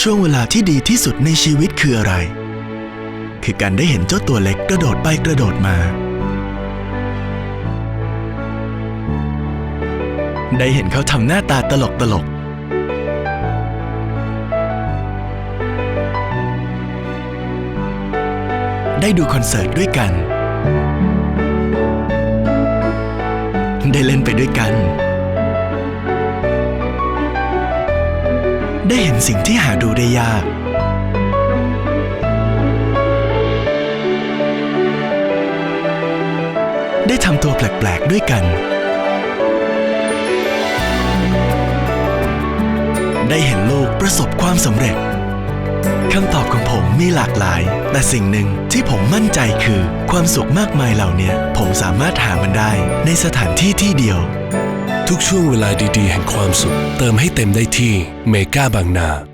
ช่วงเวลาที่ดีที่สุดในชีวิตคืออะไร คือการได้เห็นเจ้าตัวเล็กกระโดดไปกระโดดมา ได้เห็นเขาทำหน้าตาตลกตลก ได้ดูคอนเสิร์ตด้วยกัน ได้เล่นไปด้วยกัน ได้เห็นสิ่งที่หาดูได้ยาก ได้ทำตัวแปลก ๆ ด้วยกัน ได้เห็นลูกประสบความสำเร็จคำตอบของผมมีหลากหลาย แต่สิ่งหนึ่งที่ผมมั่นใจคือ ความสุขมากมายเหล่านี้ผมสามารถหามันได้ในสถานที่ที่เดียว ทุกช่วงเวลาดีๆ แห่งความสุข เติมให้เต็มได้ที่เมกาบางนา